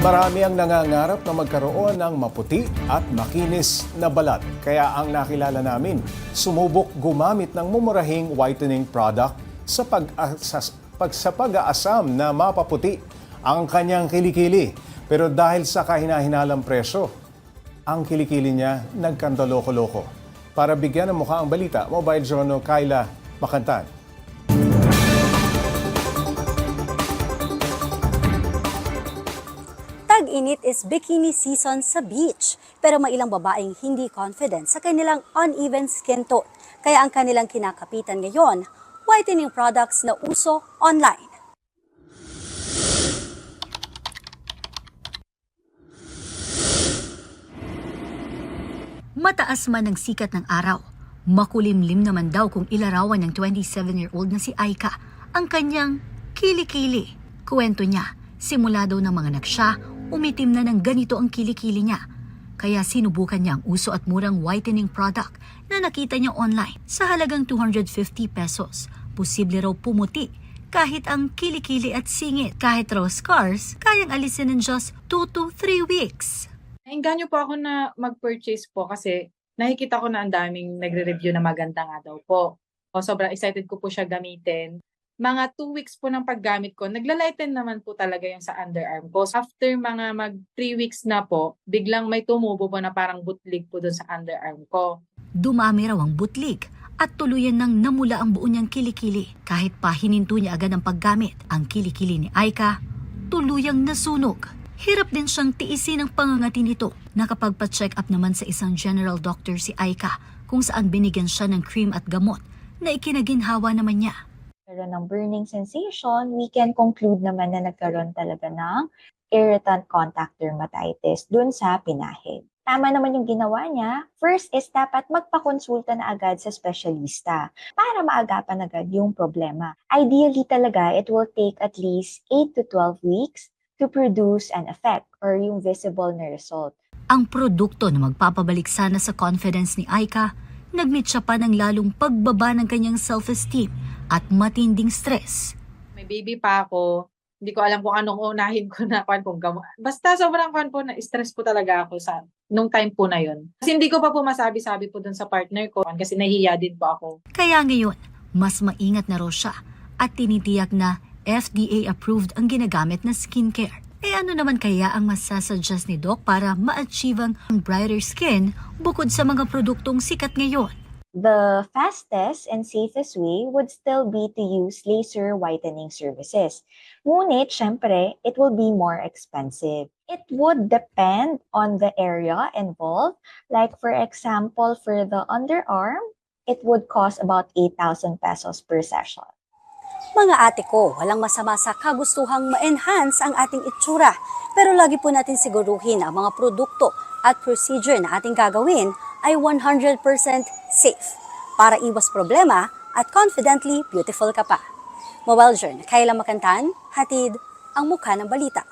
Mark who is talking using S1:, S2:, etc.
S1: Marami ang nangangarap na magkaroon ng maputi at makinis na balat. Kaya ang nakilala namin, sumubok gumamit ng mumurahing whitening product sa, pag pag, sa pag-aasam na mapaputi ang kanyang kilikili. Pero dahil sa kahinahinalang presyo, ang kilikili niya nagkandaloko-loko. Para bigyan ng mukha ang balita, Mobile Journal Kyla Makantan.
S2: Tag-init is bikini season sa beach. Pero may ilang babaeng hindi confident sa kanilang uneven skin tone. Kaya ang kanilang kinakapitan ngayon, whitening products na uso online.
S3: Mataas man ang sikat ng araw, makulimlim naman daw kung ilarawan ng 27-year-old na si Aika ang kanyang kilikili. Kuwento niya, simula daw ng mga nagsya, umitim na ng ganito ang kilikili niya. Kaya sinubukan niya ang uso at murang whitening product na nakita niya online sa halagang 250 pesos. Posible raw pumuti kahit ang kilikili at singit. Kahit raw scars, kayang alisin in just 2 to 3 weeks.
S4: Nainganyo po ako na mag-purchase po kasi nakikita ko na ang daming nagre-review na maganda nga daw po. O sobrang excited ko po siya gamitin. Mga two weeks po ng paggamit ko, naglalighten naman po talaga yung sa underarm ko. After mga mag three weeks na po, biglang may tumubo po na parang butlig po dun sa underarm ko.
S3: Dumami raw ang butlig at tuluyan nang namula ang buo niyang kilikili. Kahit pa hininto niya agad ang paggamit, ang kilikili ni Aika tuluyang nasunog. Hirap din siyang tiisin ang pangangati nito. Nakapagpa-check up naman sa isang general doctor si Aika kung saan binigyan siya ng cream at gamot na ikinaginhawa naman niya.
S5: Nagkaroon ng burning sensation, we can conclude naman na nagkaroon talaga ng irritant contact dermatitis dun sa pinahid. Tama naman yung ginawa niya. First is dapat magpakonsulta na agad sa specialista para maagapan agad yung problema. Ideally talaga, it will take at least 8 to 12 weeks to produce an effect or yung visible na result.
S3: Ang produkto na magpapabalik sana sa confidence ni Aika, nagmeet siya pa ng lalong pagbaba ng kanyang self-esteem at matinding stress.
S4: May baby pa ako. Hindi ko alam kung anong unahin ko na kwan kung gamot. Basta sobrang kwan po na stress po talaga ako sa nung time po na yun. Kasi hindi ko pa po masabi-sabi po dun sa partner ko kasi nahihiya din po ako.
S3: Kaya ngayon, mas maingat na raw siya at tinitiyak na FDA-approved ang ginagamit na skincare. Eh ano naman kaya ang masasuggest ni Doc para ma-achieve ang brighter skin bukod sa mga produktong sikat ngayon?
S5: the fastest and safest way would still be to use laser whitening services. Ngunit, syempre, it will be more expensive. It would depend on the area involved. Like, for example, for the underarm, it would cost about 8,000 pesos per session.
S2: Mga ate ko, walang masama sa kagustuhang ma-enhance ang ating itsura. Pero lagi po natin siguruhin ang mga produkto at procedure na ating gagawin ay 100% safe para iwas problema at confidently beautiful ka pa. Mobile Journal, Kayla Makantan, hatid ang mukha ng balita.